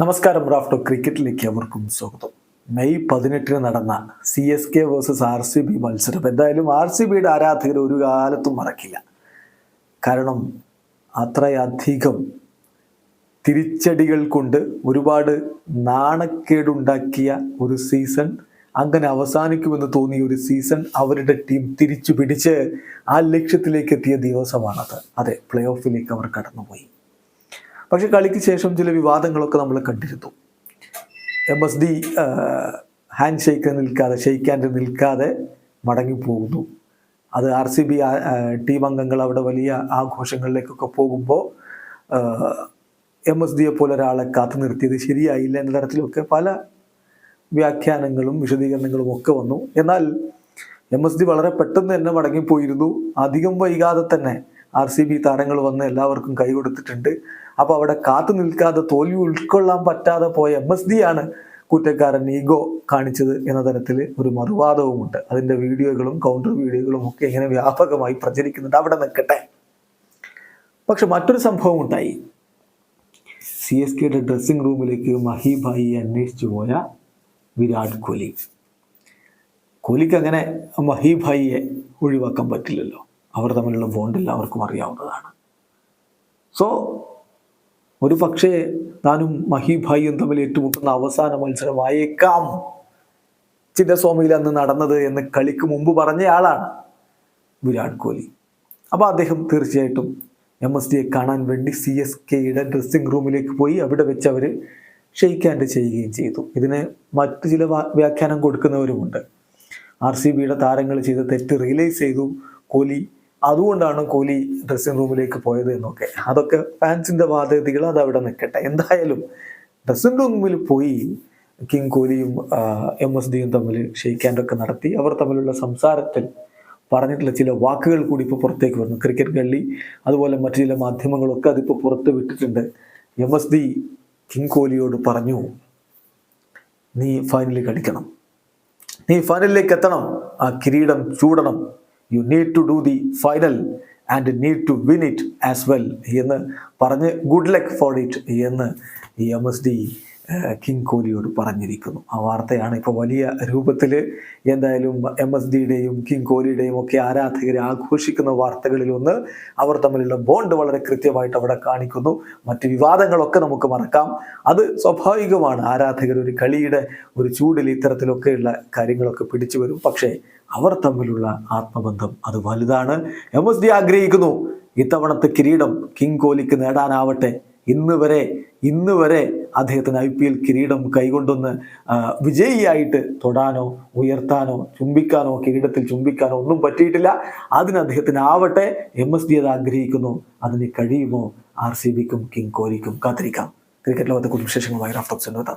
നമസ്കാരം റാഫ്റ്റോ ക്രിക്കറ്റിലേക്ക് അവർക്കും സ്വാഗതം. മെയ് പതിനെട്ടിന് നടന്ന C S K versus R C B മത്സരം എന്തായാലും ആർ സി ബിയുടെ ആരാധകർ ഒരു കാലത്തും മറക്കില്ല. കാരണം അത്രയധികം തിരിച്ചടികൾ കൊണ്ട് ഒരുപാട് നാണക്കേടുണ്ടാക്കിയ ഒരു സീസൺ അങ്ങനെ അവസാനിക്കുമെന്ന് തോന്നിയ ഒരു സീസൺ അവരുടെ ടീം തിരിച്ചു പിടിച്ച് ആ ലക്ഷ്യത്തിലേക്ക് എത്തിയ ദിവസമാണത്. അതെ പ്ലേ ഓഫിലേക്ക് അവർ കടന്നുപോയി. പക്ഷെ കളിക്ക് ശേഷം ചില വിവാദങ്ങളൊക്കെ നമ്മൾ കണ്ടിരുന്നു. M S D hand shake നിൽക്കാതെ ഷെയ്ക്ക് ഹാൻഡ് നിൽക്കാതെ മടങ്ങിപ്പോകുന്നു അത് ആർ സി ബി ടീം അംഗങ്ങൾ അവിടെ വലിയ ആഘോഷങ്ങളിലേക്കൊക്കെ പോകുമ്പോൾ എം എസ് ഡിയെ പോലെ ഒരാളെ കാത്തു നിർത്തിയത് ശരിയായില്ല എന്ന തരത്തിലൊക്കെ പല വ്യാഖ്യാനങ്ങളും വിശദീകരണങ്ങളും ഒക്കെ വന്നു. എന്നാൽ എം എസ് ഡി വളരെ പെട്ടെന്ന് തന്നെ മടങ്ങിപ്പോയിരുന്നു. അധികം വൈകാതെ തന്നെ ആർ സി ബി താരങ്ങൾ വന്ന് എല്ലാവർക്കും കൈ കൊടുത്തിട്ടുണ്ട്. അപ്പോൾ അവിടെ കാത്തു നിൽക്കാതെ തോൽവി ഉൾക്കൊള്ളാൻ പറ്റാതെ പോയ എം എസ് ഡി ആണ് കുറ്റക്കാരൻ ഈഗോ കാണിച്ചത് എന്ന തരത്തിൽ ഒരു മറുവാദവുമുണ്ട്. അതിന്റെ വീഡിയോകളും കൗണ്ടർ വീഡിയോകളും ഒക്കെ ഇങ്ങനെ വ്യാപകമായി പ്രചരിക്കുന്നുണ്ട്. അവിടെ നിൽക്കട്ടെ. പക്ഷെ മറ്റൊരു സംഭവം ഉണ്ടായി സി എസ് കെയുടെ ഡ്രസ്സിംഗ് റൂമിലേക്ക് മഹിഭായി അന്വേഷിച്ചു പോയ വിരാട് കോഹ്ലി. കോഹ്ലിക്ക് അങ്ങനെ മഹിഭായിയെ ഒഴിവാക്കാൻ പറ്റില്ലല്ലോ. അവർ തമ്മിലുള്ള ബോണ്ട് എല്ലാവർക്കും അറിയാവുന്നതാണ്. സോ ഒരു പക്ഷേ താനും മഹിഭായിയും തമ്മിൽ ഏറ്റുമുട്ടുന്ന അവസാന മത്സരമായേക്കാം. ചിന്നസ്വാമിയിൽ അന്ന് നടന്നത് എന്ന് കളിക്ക് മുമ്പ് പറഞ്ഞയാളാണ് വിരാട് കോഹ്ലി. അപ്പോൾ അദ്ദേഹം തീർച്ചയായിട്ടും എം എസ് ഡിയെ കാണാൻ വേണ്ടി സി എസ് കെയുടെ ഡ്രസ്സിംഗ് റൂമിലേക്ക് പോയി അവിടെ വെച്ച് അവർ ഷെയ്ക്ക് ചെയ്യുകയും ചെയ്തു. ഇതിന് മറ്റു ചില വ്യാഖ്യാനം കൊടുക്കുന്നവരുമുണ്ട്. ആർ സി ബിയുടെ താരങ്ങൾ ചെയ്ത തെറ്റ് റിയലൈസ് ചെയ്തു. കോഹ്ലി അതുകൊണ്ടാണ് കോഹ്ലി ഡ്രസ്സിംഗ് റൂമിലേക്ക് പോയത് എന്നൊക്കെ. അതൊക്കെ ഫാൻസിന്റെ വാദഗതികൾ അത് അവിടെ നിൽക്കട്ടെ. എന്തായാലും ഡ്രസ്സിംഗ് റൂമിൽ പോയി കിങ് കോഹ്ലിയും എം എസ് ഡിയും തമ്മിൽ ഷെയ്ക്ക് ഹാൻഡൊക്കെ നടത്തി അവർ തമ്മിലുള്ള സംസാരത്തിൽ പറഞ്ഞിട്ടുള്ള ചില വാക്കുകൾ കൂടി ഇപ്പോൾ പുറത്തേക്ക് വന്നു. ക്രിക്കറ്റ് കളി അതുപോലെ മറ്റു ചില മാധ്യമങ്ങളൊക്കെ അതിപ്പോൾ പുറത്ത് വിട്ടിട്ടുണ്ട്. എം എസ് ഡി കിങ് കോഹ്ലിയോട് പറഞ്ഞു നീ ഫൈനലിൽ കളിക്കണം. നീ ഫൈനലിലേക്ക് എത്തണം. ആ കിരീടം ചൂടണം. You need to do the final and need to win it as well എന്ന് പറഞ്ഞ് ഗുഡ് ലക്ക് ഫോർ ഇറ്റ് എന്ന് എം എസ് ഡി കിങ് കോഹ്ലിയോട് പറഞ്ഞിരിക്കുന്നു. ആ വാർത്തയാണ് ഇപ്പോൾ വലിയ രൂപത്തിൽ എന്തായാലും എം എസ് ഡിയുടെയും കിങ് കോഹ്ലിയുടെയും ഒക്കെ ആരാധകരെ ആഘോഷിക്കുന്ന വാർത്തകളിലൊന്ന് അവർ തമ്മിലുള്ള ബോണ്ട് വളരെ കൃത്യമായിട്ട് അവിടെ കാണിക്കുന്നു. മറ്റ് വിവാദങ്ങളൊക്കെ നമുക്ക് മറക്കാം. അത് സ്വാഭാവികമാണ്. ആരാധകർ ഒരു കളിയുടെ ഒരു ചൂടിൽ ഇത്തരത്തിലൊക്കെയുള്ള കാര്യങ്ങളൊക്കെ പിടിച്ചു വരും. പക്ഷേ അവർ തമ്മിലുള്ള ആത്മബന്ധം അത് വലുതാണ്. എം എസ് ഡി ആഗ്രഹിക്കുന്നു. ഇത്തവണത്തെ കിരീടം കിങ് കോഹ്ലിക്ക് നേടാനാവട്ടെ. ഇന്ന് വരെ ഇന്ന് വരെ അദ്ദേഹത്തിന് ഐ പി എൽ കിരീടം കൈകൊണ്ടൊന്ന് വിജയിയായിട്ട് തൊടാനോ ഉയർത്താനോ ചുംബിക്കാനോ കിരീടത്തിൽ ചുംബിക്കാനോ ഒന്നും പറ്റിയിട്ടില്ല. അതിന് അദ്ദേഹത്തിന് ആവട്ടെ എം എസ് ഡി അത് ആഗ്രഹിക്കുന്നു. അതിന് കഴിയുമോ? ആർ സി ബിക്കും കിങ് കോഹ്ലിക്കും കാത്തിരിക്കാം. ക്രിക്കറ്റ് ലോകത്തെ കുറിച്ച് വിശേഷങ്ങളുമായി റാഫ്റ്റോക്സ് എത്താം.